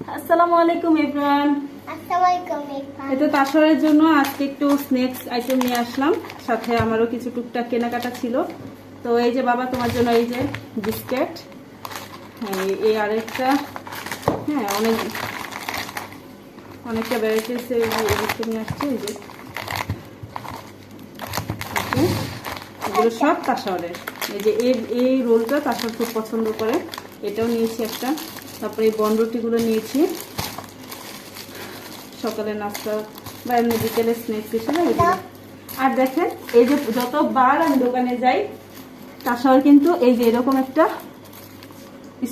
আসসালামু আলাইকুম ইরফান এটা তাসরের জন্য আজকে একটু স্ন্যাক্স আইটেম নিয়ে আসলাম। সাথে আমারও কিছু টুকটাক কেনাকাটা ছিল। তো এই যে বাবা তোমার জন্য এই যে বিস্কিট এই- আরেকটা হ্যাঁ অনেক অনেকটা ভ্যারাইটিস বিস্কুট নিয়ে আসছে এই যে। এগুলো সব তাসরের। এই যে এই রোলটা তাসর খুব পছন্দ করে। এটাও নিয়েছি একটা। তারপরে এই বনরুটিগুলো নিয়েছি। সকালে নাস্তা বা এমনি বিকেলে স্ন্যাক্স হিসেবে। আর দেখেন, এই যে যতবার আমি দোকানে যাই তাছাড়াও কিন্তু এই যে এরকম একটা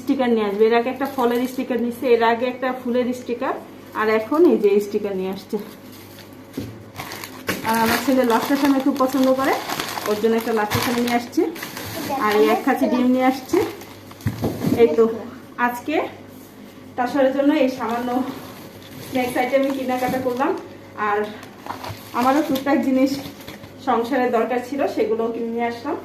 স্টিকার নিয়ে আসবে। এর আগে একটা ফলের স্টিকার নিচ্ছে এর আগে একটা ফুলের স্টিকার আর এখন এই যে স্টিকার নিয়ে আসছে। আর আমার ছেলে লাচ্চা সামনে খুব পছন্দ করে, ওর জন্য একটা লাচ্চা সামনে নিয়ে আসছে। আর এক খাঁচি ডিম নিয়ে আসছে। এই তো, আজকে তাছাড়ার জন্য এই সামান্য স্ন্যাক্স আইটেম কেনাকাটা করলাম। আর আমারও টুকটাক জিনিস সংসারের দরকার ছিল, সেগুলোও কিনে নিয়ে আসলাম।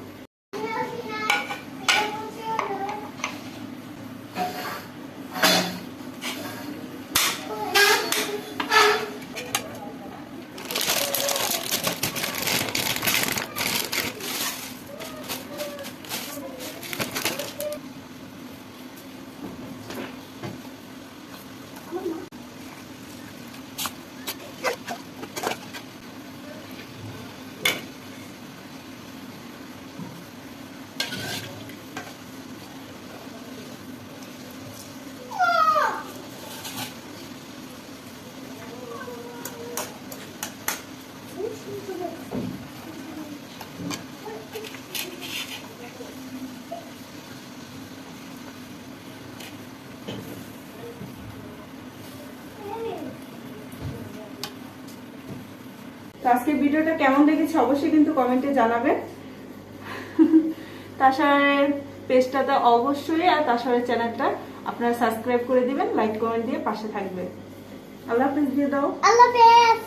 আজকে ভিডিওটা কেমন দেখেছি অবশ্যই কিন্তু কমেন্টে জানাবে। তাছাড়া পেজটাতে অবশ্যই, আর তাছাড়া চ্যানেলটা আপনারা সাবস্ক্রাইব করে দিবেন, লাইক কমেন্ট দিয়ে পাশে থাকবে। আল্লাহ হাফিজ, দিয়ে দাও। আল্লাহ হাফেজ।